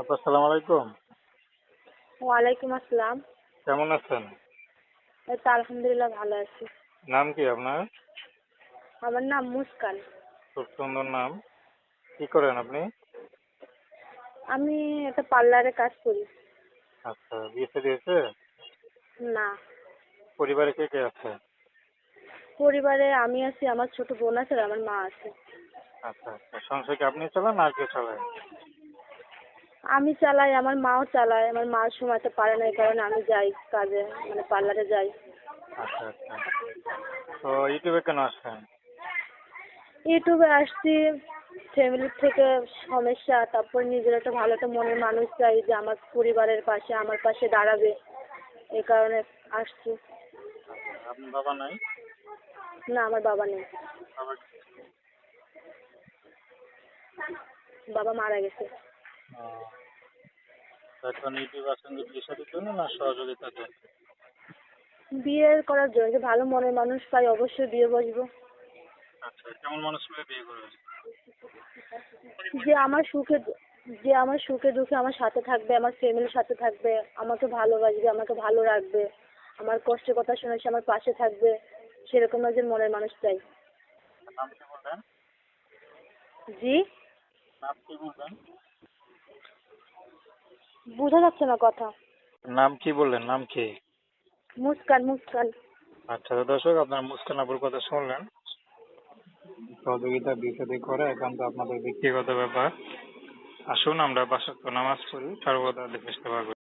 আপু আলাইকুম। ওয়ালাইকুম আসসালাম। কেমন আছেন? এই তো আলহামদুলিল্লাহ ভালো আছি। নাম কি আপনার? আমার নাম মুস্কান। খুব সুন্দর নাম। কি করেন আপনি? আমি একটা পার্লারে কাজ করি। আচ্ছা বিয়ে শাদী হয়েছে না। পরিবারে কে কে আছে? পরিবারে আমি আছি আমার ছোট বোন আছে আর আমার মা আছে। আচ্ছা আচ্ছা। সংসার কি আপনি চালান আর কে চালায়? আমি চালাই আমার মাও চালায় আমার মা সময়তে পারে না এই কারণে আমি যাই কাজে মানে পার্লারে যাই। আচ্ছা আচ্ছা। তো ইউটিউবে কেন আসেন ইউটিউবে আসছি ফ্যামিলির থেকে সমস্যা তারপর নিজের একটা ভালো একটা মনের মানুষ চাই যে আমার পরিবারের পাশে আমার পাশে দাঁড়াবে এই কারণে আসছি। আপনার বাবা নাই? না আমার বাবা নেই। বাবা মারা গেছে। এখন ইউটিউব আসেন কি বিয়ে জন্য না সহযোগিতার জন্য বিয়ে করার জন্য যে ভালো মনের মানুষ পাই অবশ্যই বিয়ে বসবো। আচ্ছা কেমন মানুষ পেলে বিয়ে করবেন যে আমার সুখে যে আমার সুখে দুঃখে আমার সাথে থাকবে আমার ফ্যামিলির সাথে থাকবে আমাকে ভালোবাসবে আমাকে ভালো রাখবে আমার কষ্টের কথা শুনে সে আমার পাশে থাকবে সেরকম একজন মনের মানুষ চাই। জি? বোঝা যাচ্ছে না কথা। নাম কি বললেন? নাম কি? মুস্কান মুস্কান। আচ্ছা তো দর্শক আপনার মুস্কান আপুর কথা শুনলেন। সহযোগিতা বিষয় করে এখন তো আপনাদের ব্যক্তিগত ব্যাপার। আসুন আমরা বাসত্ব নামাজ পড়ি সর্বদা দেখে সেবা করি